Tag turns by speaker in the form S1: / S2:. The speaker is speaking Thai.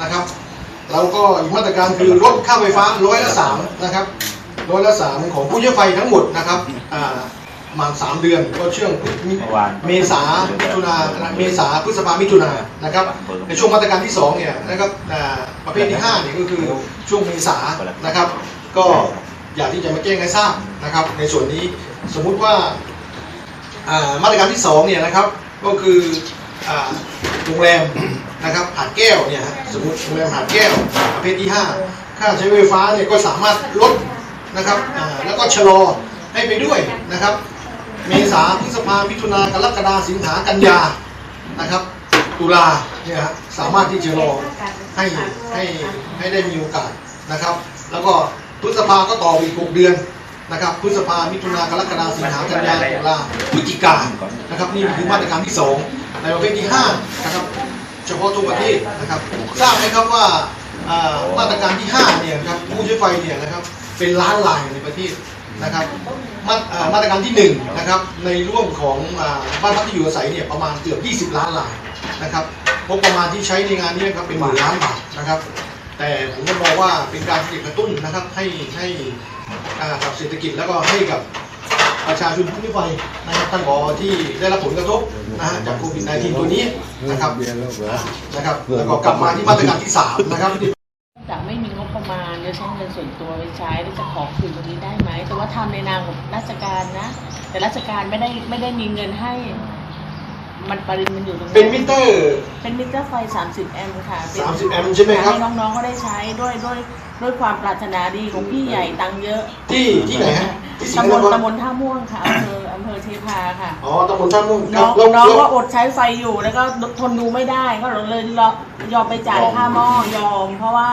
S1: นะครับแล้วก็อีกมาตรการคือลดค่าไฟฟ้าร้อยละสามนะครับร้อยละสามของผู้ใช้ไฟทั้งหมดนะครับอ่ามาสามเดือนก็
S2: เมื่อวาน
S1: เมษามิถุนาเมษาพฤษภามิถุนานะครับในช่วงมาตรการที่สองเนี่ยนะครับอ่าประเภทที่ห้าเนี่ยก็คือช่วงเมษานะครับ ก็อยากที่จะมาแจ้งให้ทราบนะครับ ในส่วนนี้สมมุติว่าอ่ามาตรการที่สองเนี่ยนะครับก็คืออ่า โรงแรมนะครับหาดแก้วเนี่ยฮะสมมติโรงแรมหาดแก้วประเภทที่ 5 ค่าใช้ไฟฟ้าเนี่ยก็สามารถลดนะครับแล้วก็ชะลอให้ไปด้วยนะครับ เมษาพฤษภามิถุนากรกฎาสิงหากันยานะครับ ตุลาเนี่ยฮะสามารถที่จะรอให้ให้ให้ได้มีโอกาสนะครับ แล้วก็พฤษภาก็ต่ออีก 6 เดือนนะครับพฤษภามิถุนากรกฎาสิงหากันยาตุลาพฤศจิกานะครับนี่คือมาตรการที่ 2 ในประเภทที่5นะครับเฉพาะทั่วประเทศนะครับทราบไหมครับว่ามาตรการที่5เนี่ยนะครับผู้ใช้ไฟเนี่ยนะครับเป็นล้านรายในประเทศนะครับมามาตรการที่1นะครับในร่วมของอบ้านพักที่อยู่อาศัยเนี่ยประมาณเกือบ 20 ล้านรายนะครับงบประมาณที่ใช้ในงานนี้นะครับเป็นหมื่นล้านบาทนะครับ แต่ผมก็มองว่าเป็นการผลิตกระตุ้นนะครับให้ให้กับเศรษฐกิจแล้วก็ให้กับ ประชาชนผู้มีไฟนะครับท่านผอที่ได้รับผลกระทบนะฮะจากโควิด -19 ตัวนี้นะครับนะครับแล้วก็กลับมาที่มาตรการที่สามนะครับ
S3: จากไม่มีงบประมาณจะใช้เงินส่วนตัวไปใช้แล้วจะขอคืนตรงนี้ได้ไหมแต่ว่าทำในนามของราชการนะ แต่ราชการไม่ได้ไม่ได้มีเงินให้มันปริมันอยู่ตรง
S1: เป็นมิเตอร์
S3: เป็นมิเตอร์ไฟ 30 แอมป์ค่ะเป็น
S1: 30 แอมป์ใช่ไหมครับ
S3: ให้น้องๆก็ได้ใช้ด้วยด้วยด้วยความปรารถนาดีของพี่ใหญ่ตังค์เยอะ
S1: ที่ที่ไหนฮะที่สิง
S3: ตำ
S1: ห์
S3: บ
S1: น
S3: ล
S1: คร
S3: ตำบลท่าม่วงค่ะอำเภออำเภอเทพาค่ะ
S1: อ๋อตำบลท่าม่วงค
S3: น้
S1: รั
S3: อบง
S1: แล้ว
S3: น้อง
S1: แล้ว
S3: ก็อดใช้ไฟอยู่แล้วก็ทนดูไม่ได้ก็เลยยอมไปจ่ายค่าหม้อยอม เพราะว่า